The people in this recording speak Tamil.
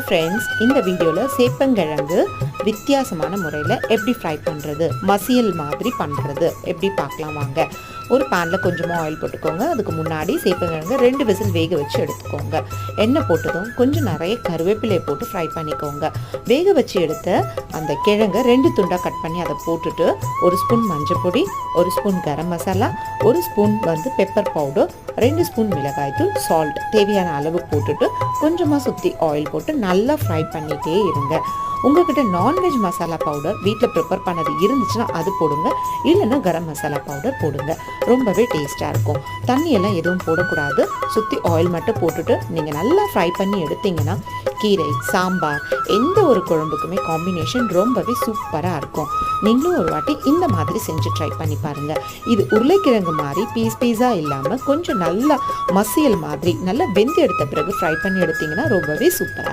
ஃப்ரெண்ட்ஸ் இந்த வீடியோவில் சேப்பங்கிழங்கு வித்தியாசமான முறையில் எப்படி ஃப்ரை பண்ணுறது மசியல் மாதிரி பண்ணுறது எப்படி பார்க்கலாம் வாங்க. ஒரு பேனில் கொஞ்சமாக ஆயில் போட்டுக்கோங்க. அதுக்கு முன்னாடி சேப்பங்கிழங்கு ரெண்டு விசில் வேக வச்சு எடுத்துக்கோங்க. எண்ணெய் போட்டதும் கொஞ்சம் நிறைய கருவேப்பிலையை போட்டு ஃப்ரை பண்ணிக்கோங்க. வேக வச்சு எடுத்த அந்த கிழங்கை ரெண்டு துண்டாக கட் பண்ணி அதை போட்டுட்டு ஒரு ஸ்பூன் மஞ்சள் பொடி ஒரு ஸ்பூன் கரம் மசாலா ஒரு ஸ்பூன் வந்து பெப்பர் பவுடர் ரெண்டு ஸ்பூன் மிளகாய்த்தூள் சால்ட் தேவையான அளவு போட்டுட்டு கொஞ்சமாக சுற்றி ஆயில் போட்டு நல்லா ஃப்ரை பண்ணிகிட்டே இருங்க. உங்ககிட்ட நான்வெஜ் மசாலா பவுடர் வீட்டில் ப்ரிப்பேர் பண்ணது இருந்துச்சுன்னா அது போடுங்க. இல்லைன்னா கரம் மசாலா பவுடர் போடுங்க. ரொம்பவே டேஸ்ட்டாக இருக்கும். தண்ணியெல்லாம் எதுவும் போடக்கூடாது. சுற்றி ஆயில் மட்டும் போட்டுட்டு நீங்கள் நல்லா ஃப்ரை பண்ணி எடுத்தீங்கன்னா கீரை சாம்பார் எந்த ஒரு குழம்புக்குமே காம்பினேஷன் ரொம்பவே சூப்பராக இருக்கும். நீங்களும் ஒரு வாட்டி இந்த மாதிரி செஞ்சு ட்ரை பண்ணி பாருங்கள் இது உருளைக்கிழங்கு மாதிரி பீஸ் பீஸாக இல்லாமல் கொஞ்சம் நல்லா மசியல் மாதிரி நல்லா வெந்து எடுத்த பிறகு ஃப்ரை பண்ணி எடுத்தீங்கன்னா ரொம்பவே சூப்பராக இருக்கும்.